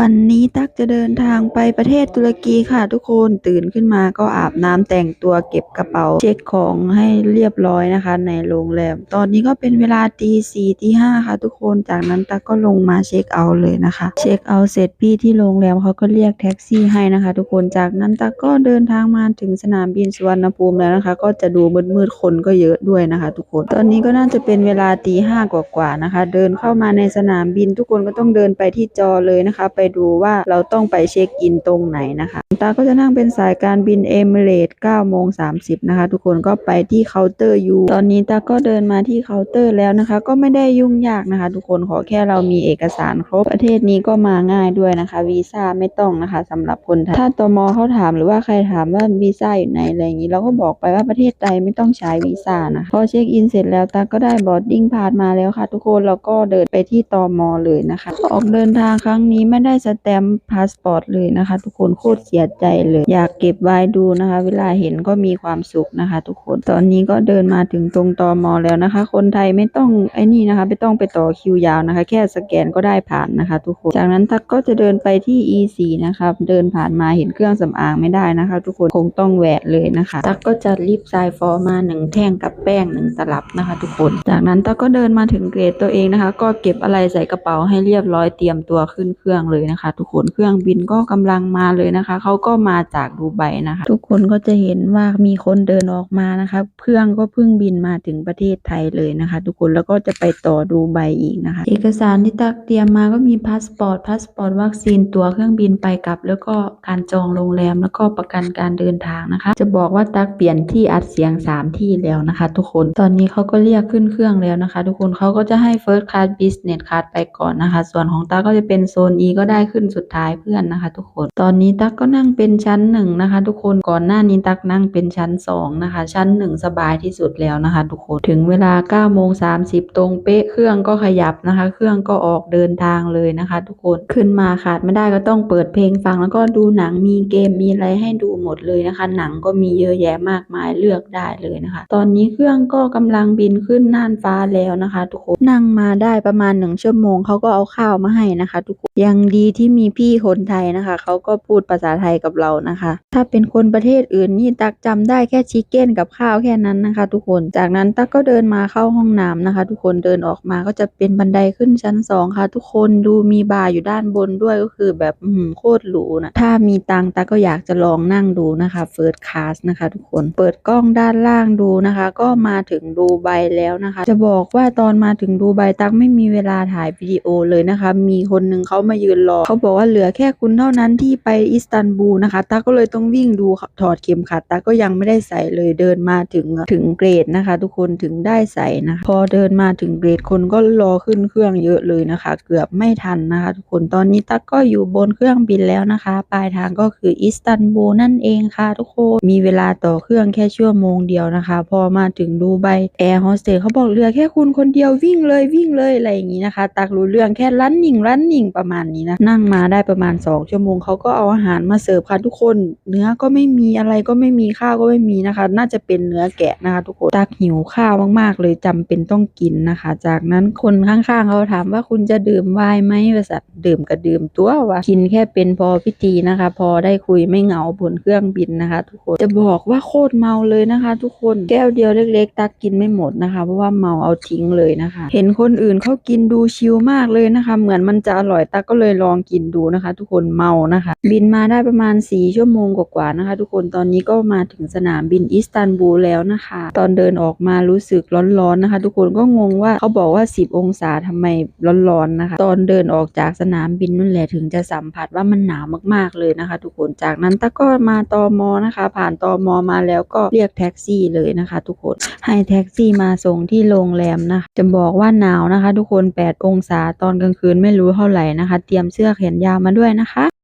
วันนี้ตักจะเดินทางไปประเทศตุรกีค่ะทุกคนตื่นขึ้นมาก็อาบน้ำแต่งตัวเก็บกระเป๋า เช็คของให้เรียบร้อยนะคะ ในโรงแรม ตอนนี้ก็เป็นเวลาตีสี่ตีห้าค่ะ ทุกคนจากนั้นตักก็ลงมาเช็คเอาท์เลยนะคะ เช็คเอาท์เสร็จพี่ที่โรงแรมเขาก็เรียกแท็กซี่ให้นะคะ ทุกคนจากนั้นตักก็เดินทางมาถึงสนามบินสุวรรณภูมิแล้วนะคะ ก็จะดูมืดๆคนก็เยอะด้วยนะคะ ทุกคน ตอนนี้ก็น่าจะเป็นเวลาตีห้ากว่าๆนะคะ เดินเข้ามาในสนามบินทุกคนก็ต้องเดินไปที่จอเลยนะคะไปดูว่าเราต้องไปเช็คอินตรงไหนนะคะตาก็จะนั่งเป็นสายการบินเอมิเรต9โมง30นะคะ ทุกคนก็ไปที่เคาน์เตอร์ยูตอนนี้ตาก็เดินมาที่เคาน์เตอร์แล้วนะคะ ก็ไม่ได้ยุ่งยากนะคะ ทุกคนขอแค่เรามีเอกสารครบประเทศนี้ก็มาง่ายด้วยนะคะวีซ่าไม่ต้องนะคะสำหรับคนไทยถ้าตมเขาถามหรือว่าใครถามว่าวีซ่าอยู่ไหนอะไรอย่างนี้เราก็บอกไปว่าประเทศใดไม่ต้องใช้วีซ่านะพอเช็คอินเสร็จแล้วตาก็ได้บอดดิ้งพาสมาแล้วค่ะ ทุกคนเราก็เดินไปที่ตมเลยนะคะออกเดินทางครั้งนี้ไม่ได้สแตมป์พาสปอร์ตเลยนะคะ ทุกคนโคตรเสียใจเลย อยากเก็บไว้ดูนะคะ เวลาเห็นก็มีความสุขนะคะ ทุกคนตอนนี้ก็เดินมาถึงตรงตอมแล้วนะคะ คนไทยไม่ต้องไอ้นี่นะคะ ไม่ต้องไปต่อคิวยาวนะคะ แค่สแกนก็ได้ผ่านนะคะ ทุกคนจากนั้นตักก็จะเดินไปที่ E4 นะคะเดินผ่านมาเห็นเครื่องสำอางไม่ได้นะคะ ทุกคนคงต้องแหวะเลยนะคะตักก็จะรีบทรายฟอร์มาหนึ่งแท่งกับแป้งหนึ่งตลับนะคะ ทุกคน จากนั้นตักก็เดินมาถึงเกรดตัวเองนะคะ ก็เก็บอะไรใส่กระเป๋าให้เรียบร้อยเตรียมตัวขึ้นเครื่องเลยนะคะทุกคนเครื่องบินก็กำลังมาเลยนะคะเขาก็มาจากดูไบนะคะ ทุกคนก็จะเห็นว่ามีคนเดินออกมานะคะเครื่องก็เพิ่งบินมาถึงประเทศไทยเลยนะคะ ทุกคนแล้วก็จะไปต่อดูไบอีกนะคะ เอกสารที่ตักเตรียมมาก็มีพาสปอร์ตพาสปอร์ตวัคซีนตั๋วเครื่องบินไปกลับ แล้วก็การจองโรงแรมแล้วก็ประกันการเดินทางนะคะ จะบอกว่าตักเปลี่ยนที่อัดเสียง 3 ที่แล้วนะคะ ทุกคนตอนนี้เขาก็เรียกขึ้นเครื่องแล้วนะคะ ทุกคนเขาก็จะให้ First Class Business Class ไปก่อนนะคะ ส่วนของตักก็จะเป็นโซน E ก็ได้ได้ขึ้นสุดท้ายเพื่อนนะคะ ทุกคน ตอนนี้ตั๊กก็นั่งเป็นชั้นหนึ่งนะคะ ทุกคนก่อนหน้านี้ตั๊กนั่งเป็นชั้นสองนะคะ ชั้นหนึ่งสบายที่สุดแล้วนะคะ ทุกคนถึงเวลา9โมง30ตรงเป๊ะเครื่องก็ขยับนะคะ เครื่องก็ออกเดินทางเลยนะคะ ทุกคนขึ้นมาขาดไม่ได้ก็ต้องเปิดเพลงฟังแล้วก็ดูหนังมีเกมมีอะไรให้ดูหมดเลยนะคะ หนังก็มีเยอะแยะมากมายเลือกได้เลยนะคะ ตอนนี้เครื่องก็กำลังบินขึ้นน่านฟ้าแล้วนะคะ ทุกคนนั่งมาได้ประมาณหนึ่งชั่วโมงเขาก็เอาข้าวมาให้นะคะ ทุกคนยังดีที่มีพี่คนไทยนะคะ เขาก็พูดภาษาไทยกับเรานะคะ ถ้าเป็นคนประเทศอื่นนี่ตักจำได้แค่ชิคเก้นกับข้าวแค่นั้นนะคะ ทุกคน จากนั้นตักก็เดินมาเข้าห้องน้ำนะคะ ทุกคนเดินออกมาก็จะเป็นบันไดขึ้นชั้นสองค่ะ ทุกคนดูมีบาร์อยู่ด้านบนด้วยก็คือแบบอื้อหือโคตรหรูนะถ้ามีตังตักก็อยากจะลองนั่งดูนะคะเฟิร์สคลาสนะคะ ทุกคนเปิดกล้องด้านล่างดูนะคะ ก็มาถึงดูไบแล้วนะคะ จะบอกว่าตอนมาถึงดูไบตักไม่มีเวลาถ่ายวิดีโอเลยนะคะ มีคนหนึ่งเขามายืนรอ เขาบอกว่าเหลือแค่คุณเท่านั้นที่ไปอิสตันบูลนะคะตักก็เลยต้องวิ่งดูถอดเข็มขัดตักก็ยังไม่ได้ใส่เลยเดินมาถึงถึงเกรดนะคะ ทุกคนถึงได้ใส่นะคะพอเดินมาถึงเกรดคนก็รอขึ้นเครื่องเยอะเลยนะคะ เกือบไม่ทันนะคะ ทุกคนตอนนี้ตักก็อยู่บนเครื่องบินแล้วนะคะ ปลายทางก็คืออิสตันบูลนั่นเองค่ะ ทุกคนมีเวลาต่อเครื่องแค่ชั่วโมงเดียวนะคะ พอมาถึงดูไบแอร์โฮสเตสเขาบอกเหลือแค่คุณคนเดียววิ่งเลยวิ่งเลยอะไรอย่างนี้นะคะ ตักรู้เรื่องแค่รันนิ่งรันนิ่งประมาณนี้นะนั่งมาได้ประมาณ 2 ชั่วโมงเขาก็เอาอาหารมาเสิร์ฟค่ะทุกคน เนื้อก็ไม่มีอะไรก็ไม่มีข้าวก็ไม่มีนะคะ น่าจะเป็นเนื้อแกะนะคะ ทุกคนตักหิวข้าวมากๆ เลยจำเป็นต้องกินนะคะ จากนั้นคนข้างๆเขาถามว่าคุณจะดื่มไวน์ไหมบริษัทดื่มก็ดื่มตัววะกินแค่เป็นพอพิธีนะคะ พอได้คุยไม่เหงาบนเครื่องบินนะคะ ทุกคนจะบอกว่าโคตรเมาเลยนะคะ ทุกคนแก้วเดียวเล็ก ๆ ตักกินไม่หมดนะคะ เพราะว่าเมาเอาทิ้งเลยนะคะ เห็นคนอื่นเขากินดูชิลมากเลยนะคะ เหมือนมันจะอร่อยตักก็เลยลองกินดูนะคะ ทุกคนเมานะคะ บินมาได้ประมาณ4ชั่วโมงกว่าๆนะคะ ทุกคนตอนนี้ก็มาถึงสนามบินอิสตันบูลแล้วนะคะ ตอนเดินออกมารู้สึกร้อนๆนะคะ ทุกคนก็งงว่าเขาบอกว่า 10 องศาทำไมร้อนๆนะคะ ตอนเดินออกจากสนามบินนั่นแหละถึงจะสัมผัสว่ามันหนาวมากๆเลยนะคะ ทุกคนจากนั้นตักก็มาตอมอนะคะ ผ่านตอมอมาแล้วก็เรียกแท็กซี่เลยนะคะ ทุกคนให้แท็กซี่มาส่งที่โรงแรมนะคะจะบอกว่าหนาวนะคะ ทุกคน 8 องศาตอนกลางคืนไม่รู้เท่าไหร่นะคะ เตรียมสื้อแขนยาวมาด้วยนะคะ